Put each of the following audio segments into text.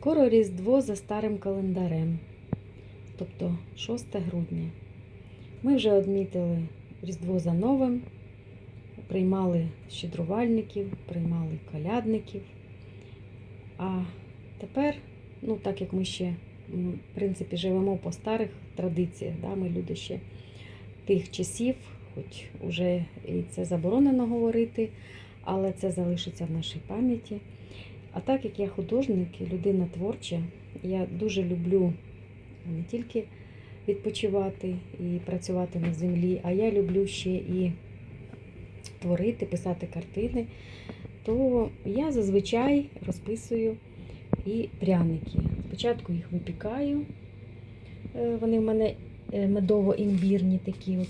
Скоро Різдво за старим календарем, тобто 6 грудня. Ми вже відмітили Різдво за новим, приймали щедрувальників, приймали колядників. А тепер, ну так як ми ще, в принципі, живемо по старих традиціях, да, ми люди ще тих часів, хоч уже і це заборонено говорити, але це залишиться в нашій пам'яті. А так як я художник і людина творча, я дуже люблю не тільки відпочивати і працювати на землі, а я люблю ще і творити, писати картини, то я зазвичай розписую і пряники. Спочатку їх випікаю. Е, Вони в мене е, медово-імбірні такі от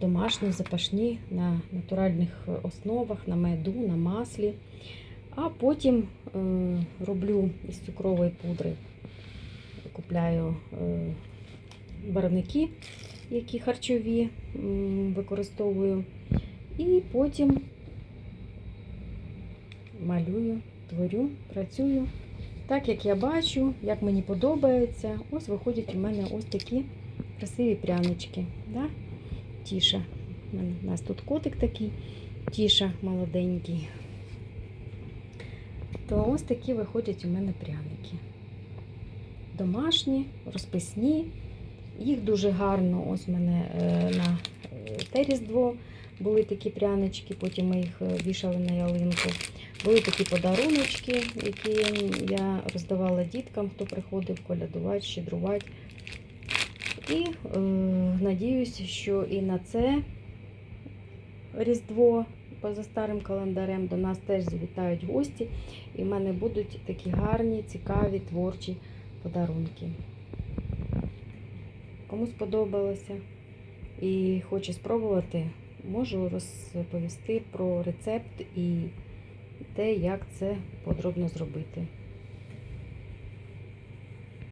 домашні, запашні на натуральних основах, на меду, на маслі. А потім е, роблю із цукрової пудри. Купляю е, барвники, які харчові використовую. І потім малюю, творю, працюю. Так як я бачу, як мені подобається, ось виходять у мене ось такі красиві прянички. Да? Тіша. У нас тут котик такий, тіша молоденький. То ось такі виходять у мене пряники. Домашні, розписні. Їх дуже гарно. Ось у мене е, на е, те різдво були такі прянички, потім ми їх е, вішали на ялинку. Були такі подаруночки, які я роздавала діткам, хто приходив колядувати, щедрувати. І е, надіюсь, що і на це Різдво поза старим календарем до нас теж завітають гості, і в мене будуть такі гарні, цікаві, творчі подарунки. Кому сподобалося і хоче спробувати, можу розповісти про рецепт і те, як це подробно зробити.